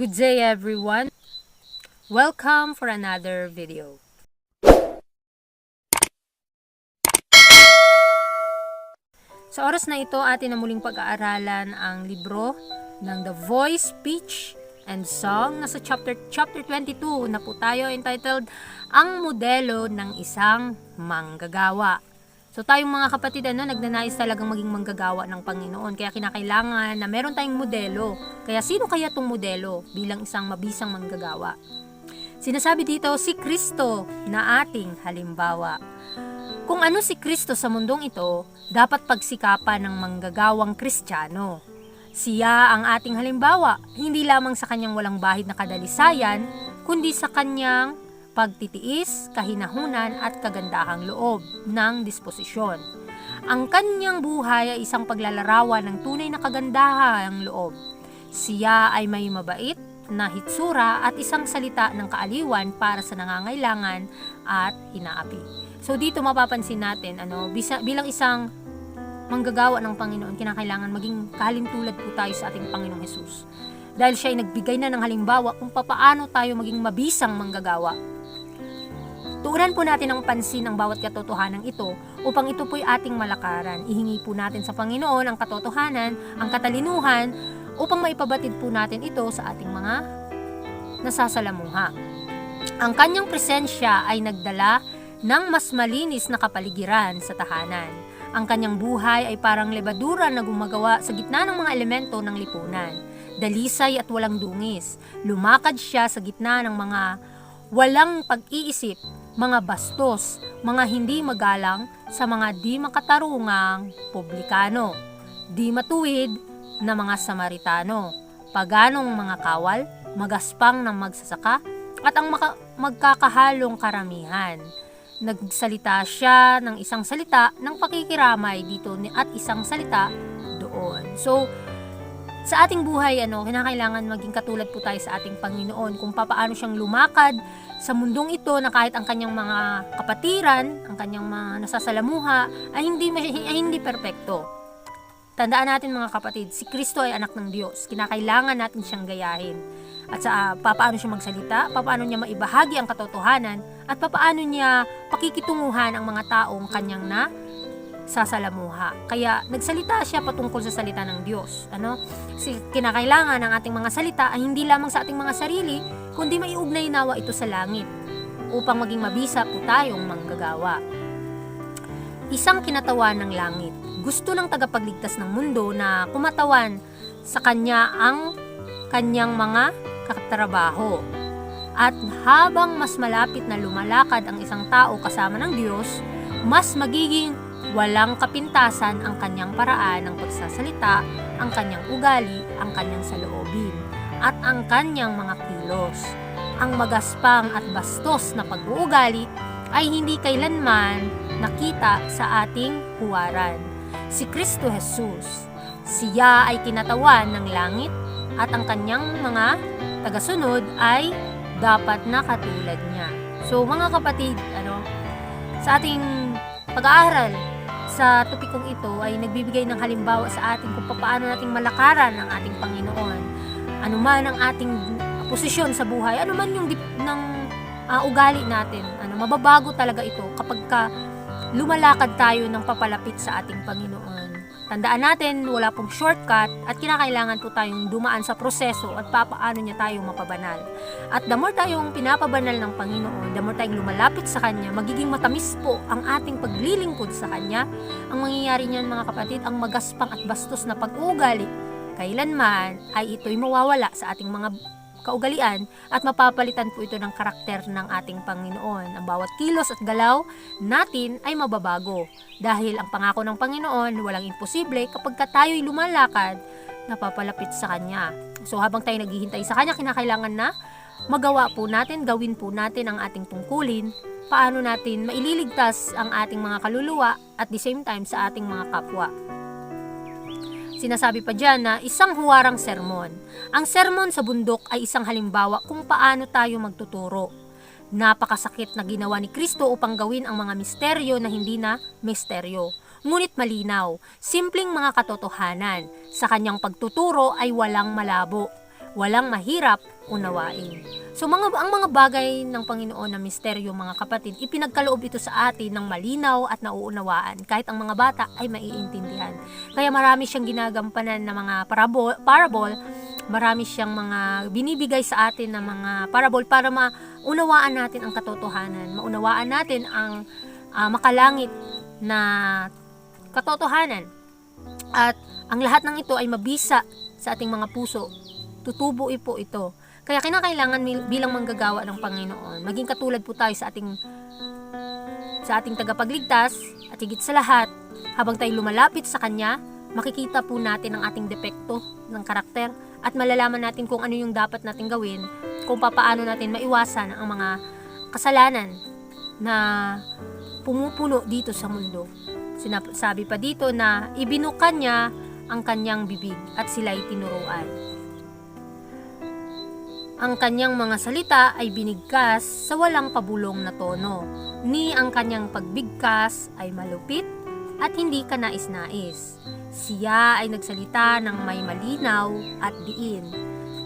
Good day everyone. Welcome for another video. Sa oras na ito, atin na muling pag-aaralan ang libro ng The Voice, Speech, and Song. Nasa chapter, chapter 22 na po tayo entitled Ang Modelo ng Isang Manggagawa. So tayong mga kapatid, ano, nagnanais talagang maging manggagawa ng Panginoon. Kaya kinakailangan na meron tayong modelo. Kaya sino kaya tong modelo bilang isang mabisang manggagawa? Sinasabi dito, si Kristo na ating halimbawa. Kung ano si Kristo sa mundong ito, dapat pagsikapan ng manggagawang Kristiyano. Siya ang ating halimbawa, hindi lamang sa kanyang walang bahid na kadalisayan, kundi sa kanyang pagtitiis, kahinahunan at kagandahang loob ng disposisyon. Ang kanyang buhay ay isang paglalarawan ng tunay na kagandahang loob. Siya ay may mabait na hitsura at isang salita ng kaaliwan para sa nangangailangan at inaapi. So dito mapapansin natin ano bilang isang manggagawa ng Panginoon kinakailangan maging kahalintulad po tayo sa ating Panginoong Hesus. Dahil siya ay nagbigay na ng halimbawa kung papaano tayo maging mabisang manggagawa. Tuunan po natin ng pansin ang bawat katotohanan ito upang ito po'y ating malakaran. Ihingi po natin sa Panginoon ang katotohanan, ang katalinuhan upang maipabatid po natin ito sa ating mga nasasalamuha. Ang kanyang presensya ay nagdala ng mas malinis na kapaligiran sa tahanan. Ang kanyang buhay ay parang lebadura na gumagawa sa gitna ng mga elemento ng lipunan. Dalisay at walang dungis. Lumakad siya sa gitna ng mga walang pag-iisip, mga bastos, mga hindi magalang sa mga di makatarungang publikano, di matuwid na mga Samaritano, paganong mga kawal, magaspang ng magsasaka, at ang maka- magkakahalong karamihan. Nagsalita siya ng isang salita ng pakikiramay dito at isang salita doon. So, sa ating buhay, ano, kinakailangan maging katulad po tayo sa ating Panginoon kung papaano siyang lumakad sa mundong ito na kahit ang kanyang mga kapatiran, ang kanyang mga nasasalamuha ay hindi ay hindi perpekto. Tandaan natin mga kapatid, si Kristo ay anak ng Diyos. Kinakailangan natin siyang gayahin. At sa uh, papaano siya magsalita, papaano niya maibahagi ang katotohanan, at papaano niya pakikitunguhan ang mga taong kanyang na sasalamuha. Kaya nagsalita siya patungkol sa salita ng Diyos. Ano? Si kinakailangan ng ating mga salita ay hindi lamang sa ating mga sarili, kundi maiugnay nawa ito sa langit upang maging mabisa po tayong manggagawa. Isang kinatawan ng langit. Gusto ng tagapagligtas ng mundo na kumatawan sa kanya ang kanyang mga katrabaho. At habang mas malapit na lumalakad ang isang tao kasama ng Diyos, mas magiging walang kapintasan ang kanyang paraan ng pagsasalita, ang kanyang ugali, ang kanyang saloobin, at ang kanyang mga kilos. Ang magaspang at bastos na pag-uugali ay hindi kailanman nakita sa ating huwaran. Si Kristo Jesus, siya ay kinatawan ng langit at ang kanyang mga tagasunod ay dapat na katulad niya. So mga kapatid, ano, sa ating pag-aaral sa topikong ito ay nagbibigay ng halimbawa sa atin kung paano nating malakaran ang ating Panginoon. Ano man ang ating posisyon sa buhay, ano man yung dip, ng uh, ugali natin, ano mababago talaga ito kapag ka lumalakad tayo ng papalapit sa ating Panginoon. Tandaan natin, wala pong shortcut at kinakailangan po tayong dumaan sa proseso at papaano niya tayong mapabanal. At the more tayong pinapabanal ng Panginoon, the more tayong lumalapit sa Kanya, magiging matamis po ang ating paglilingkod sa Kanya. Ang mangyayari niyan mga kapatid, ang magaspang at bastos na pag-uugali, kailanman ay ito'y mawawala sa ating mga kaugalian at mapapalitan po ito ng karakter ng ating Panginoon. Ang bawat kilos at galaw natin ay mababago dahil ang pangako ng Panginoon walang imposible kapag ka tayo'y lumalakad napapalapit sa Kanya. So habang tayo naghihintay sa Kanya, kinakailangan na magawa po natin, gawin po natin ang ating tungkulin, paano natin maililigtas ang ating mga kaluluwa at the same time sa ating mga kapwa. Sinasabi pa dyan na isang huwarang sermon. Ang sermon sa bundok ay isang halimbawa kung paano tayo magtuturo. Napakasakit na ginawa ni Kristo upang gawin ang mga misteryo na hindi na misteryo. Ngunit malinaw, simpleng mga katotohanan. Sa kanyang pagtuturo ay walang malabo. Walang mahirap unawain. So mga ang mga bagay ng Panginoon na misteryo mga kapatid, ipinagkaloob ito sa atin ng malinaw at nauunawaan kahit ang mga bata ay maiintindihan. Kaya marami siyang ginagampanan na mga parabol, parable, marami siyang mga binibigay sa atin na mga parable para maunawaan natin ang katotohanan, maunawaan natin ang ah, makalangit na katotohanan. At ang lahat ng ito ay mabisa sa ating mga puso. Tutubo po ito. Kaya kinakailangan bilang manggagawa ng Panginoon, maging katulad po tayo sa ating sa ating tagapagligtas at higit sa lahat, habang tayo lumalapit sa Kanya, makikita po natin ang ating depekto ng karakter at malalaman natin kung ano yung dapat natin gawin, kung papaano natin maiwasan ang mga kasalanan na pumupuno dito sa mundo. Sinab- sabi pa dito na ibinukan niya ang kanyang bibig at sila'y tinuruan. Ang kanyang mga salita ay binigkas sa walang pabulong na tono, ni ang kanyang pagbigkas ay malupit at hindi ka nais-nais. Siya ay nagsalita ng may malinaw at diin,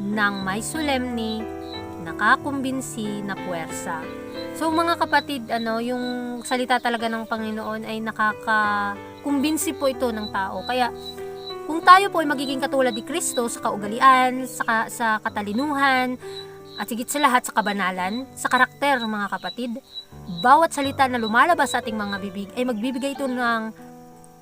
ng may solemni, nakakumbinsi na puwersa. So mga kapatid, ano, yung salita talaga ng Panginoon ay nakakakumbinsi po ito ng tao. Kaya kung tayo po ay magiging katulad ni Kristo sa kaugalian, sa, sa katalinuhan, at higit sa lahat sa kabanalan, sa karakter mga kapatid, bawat salita na lumalabas sa ating mga bibig ay magbibigay ito ng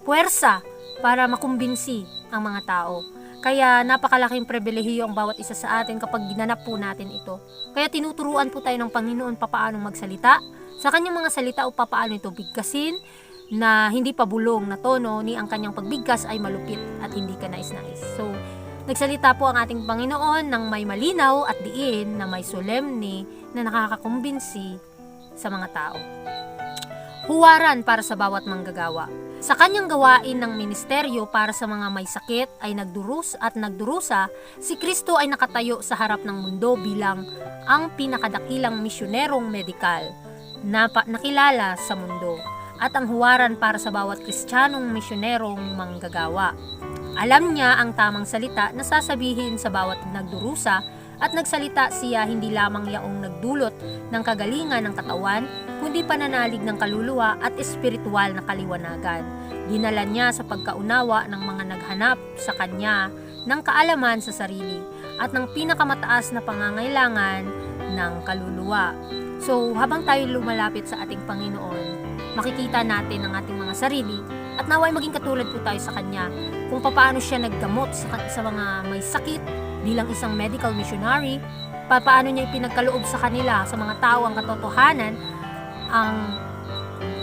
puwersa para makumbinsi ang mga tao. Kaya napakalaking pribilehiyo ang bawat isa sa atin kapag ginanap po natin ito. Kaya tinuturuan po tayo ng Panginoon papaano magsalita, sa kanyang mga salita o papaano ito bigkasin, na hindi pa bulong na tono ni ang kanyang pagbigkas ay malupit at hindi ka nais-nais. So, nagsalita po ang ating Panginoon ng may malinaw at diin na may solemni na nakakakumbinsi sa mga tao. Huwaran para sa bawat manggagawa. Sa kanyang gawain ng ministeryo para sa mga may sakit ay nagdurus at nagdurusa, si Kristo ay nakatayo sa harap ng mundo bilang ang pinakadakilang misyonerong medikal na nakilala sa mundo at ang huwaran para sa bawat kristyanong misyonerong manggagawa. Alam niya ang tamang salita na sasabihin sa bawat nagdurusa at nagsalita siya hindi lamang yaong nagdulot ng kagalingan ng katawan, kundi pananalig ng kaluluwa at espiritual na kaliwanagan. Dinala niya sa pagkaunawa ng mga naghanap sa kanya ng kaalaman sa sarili at ng pinakamataas na pangangailangan ng kaluluwa. So, habang tayo lumalapit sa ating Panginoon, makikita natin ang ating mga sarili at naway maging katulad po tayo sa Kanya kung paano siya naggamot sa, sa mga may sakit bilang isang medical missionary, pa- paano niya ipinagkaloob sa kanila, sa mga tao ang katotohanan, ang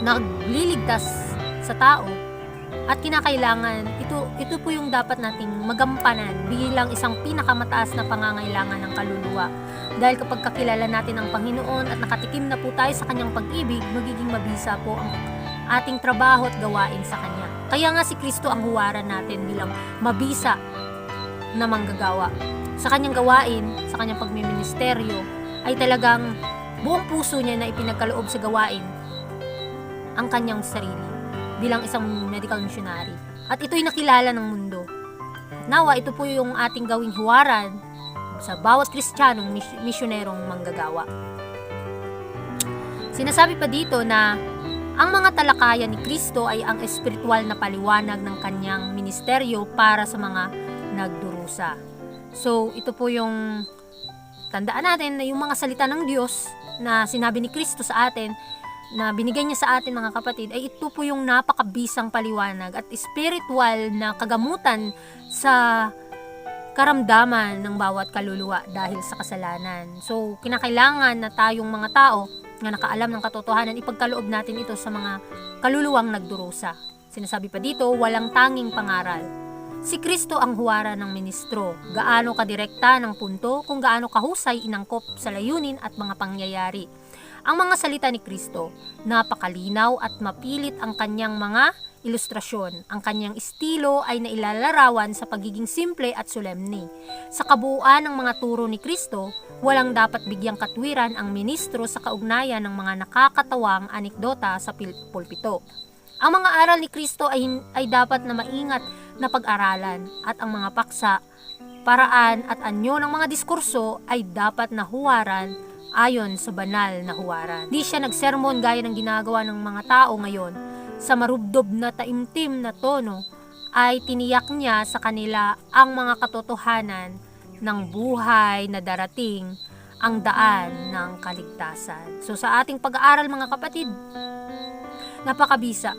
nagliligtas sa tao at kinakailangan ito ito po yung dapat nating magampanan bilang isang pinakamataas na pangangailangan ng kaluluwa. Dahil kapag kakilala natin ang Panginoon at nakatikim na po tayo sa kanyang pag-ibig magiging mabisa po ang ating trabaho at gawain sa kanya. Kaya nga si Kristo ang huwaran natin bilang mabisa na manggagawa. Sa kanyang gawain sa kanyang pagmiministeryo ay talagang buong puso niya na ipinagkaloob sa gawain ang kanyang sarili bilang isang medical missionary. At ito'y nakilala ng mundo. Nawa, ito po yung ating gawing huwaran sa bawat kristyanong mis- misyonerong manggagawa. Sinasabi pa dito na ang mga talakayan ni Kristo ay ang espiritual na paliwanag ng kanyang ministeryo para sa mga nagdurusa. So, ito po yung tandaan natin na yung mga salita ng Diyos na sinabi ni Kristo sa atin na binigay niya sa atin mga kapatid ay ito po yung napakabisang paliwanag at spiritual na kagamutan sa karamdaman ng bawat kaluluwa dahil sa kasalanan. So, kinakailangan na tayong mga tao na nakaalam ng katotohanan, ipagkaloob natin ito sa mga kaluluwang nagdurusa. Sinasabi pa dito, walang tanging pangaral. Si Kristo ang huwara ng ministro. Gaano kadirekta ng punto kung gaano kahusay inangkop sa layunin at mga pangyayari. Ang mga salita ni Kristo, napakalinaw at mapilit ang kanyang mga ilustrasyon. Ang kanyang estilo ay nailalarawan sa pagiging simple at solemni. Sa kabuuan ng mga turo ni Kristo, walang dapat bigyang katwiran ang ministro sa kaugnayan ng mga nakakatawang anekdota sa pulpito. Ang mga aral ni Kristo ay, ay dapat na maingat na pag-aralan at ang mga paksa paraan at anyo ng mga diskurso ay dapat na huwaran ayon sa banal na huwaran. Di siya nagsermon gaya ng ginagawa ng mga tao ngayon. Sa marubdob na taimtim na tono ay tiniyak niya sa kanila ang mga katotohanan ng buhay na darating ang daan ng kaligtasan. So sa ating pag-aaral mga kapatid, napakabisa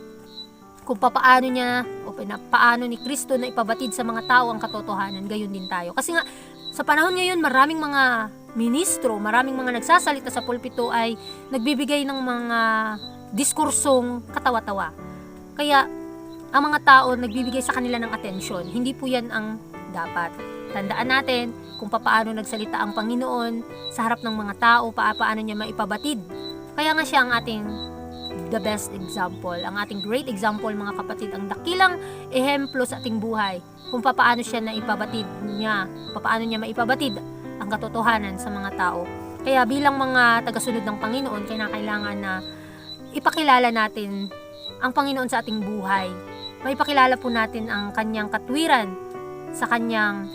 kung papaano niya o paano ni Kristo na ipabatid sa mga tao ang katotohanan, gayon din tayo. Kasi nga, sa panahon ngayon, maraming mga ministro, maraming mga nagsasalita sa pulpito ay nagbibigay ng mga diskursong katawa-tawa. Kaya, ang mga tao nagbibigay sa kanila ng atensyon. Hindi po yan ang dapat. Tandaan natin kung papaano nagsalita ang Panginoon sa harap ng mga tao, pa- paano niya maipabatid. Kaya nga siya ang ating the best example, ang ating great example mga kapatid, ang dakilang ehemplo sa ating buhay kung papaano siya na ipabatid niya, papaano niya maipabatid ang katotohanan sa mga tao. Kaya bilang mga tagasunod ng Panginoon, kailangan na ipakilala natin ang Panginoon sa ating buhay. Maipakilala po natin ang kanyang katwiran sa kanyang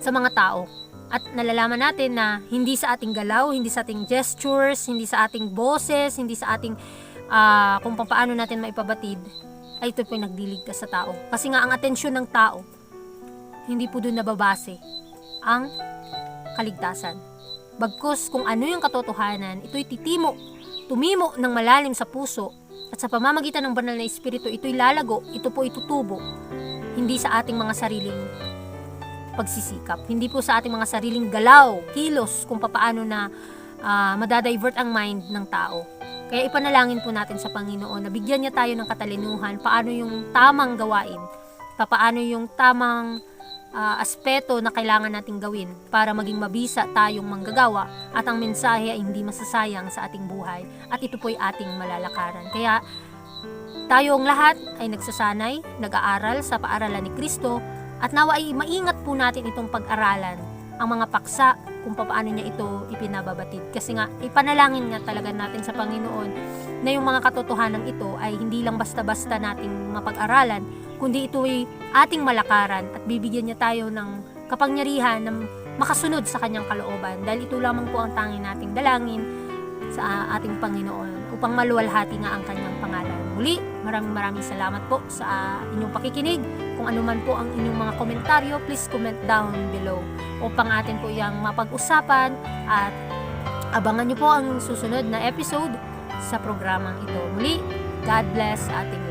sa mga tao. At nalalaman natin na hindi sa ating galaw, hindi sa ating gestures, hindi sa ating boses, hindi sa ating ah, kung paano natin maipabatid, ay ito po yung nagliligtas sa tao. Kasi nga ang atensyon ng tao, hindi po doon nababase ang kaligtasan. Bagkus kung ano yung katotohanan, ito'y titimo, tumimo ng malalim sa puso at sa pamamagitan ng banal na espiritu, ito'y lalago, ito po itutubo, hindi sa ating mga sariling pagsisikap. Hindi po sa ating mga sariling galaw, kilos, kung papaano na ah, madadivert ang mind ng tao. Kaya ipanalangin po natin sa Panginoon na bigyan niya tayo ng katalinuhan paano yung tamang gawain, papaano yung tamang ah, aspeto na kailangan nating gawin para maging mabisa tayong manggagawa at ang mensahe ay hindi masasayang sa ating buhay at ito po'y ating malalakaran. Kaya tayong lahat ay nagsasanay, nag-aaral sa paaralan ni Kristo at nawa ay maingat po natin itong pag-aralan ang mga paksa kung paano niya ito ipinababatid. Kasi nga, ipanalangin nga talaga natin sa Panginoon na yung mga katotohanan ito ay hindi lang basta-basta nating mapag-aralan, kundi ito ay ating malakaran at bibigyan niya tayo ng kapangyarihan na makasunod sa kanyang kalooban. Dahil ito lamang po ang tanging nating dalangin sa ating Panginoon upang maluwalhati nga ang kanyang pangalan. Muli, maraming maraming salamat po sa inyong pakikinig. Kung ano man po ang inyong mga komentaryo, please comment down below upang atin po yung mapag-usapan at abangan nyo po ang susunod na episode sa programang ito. Muli, God bless ating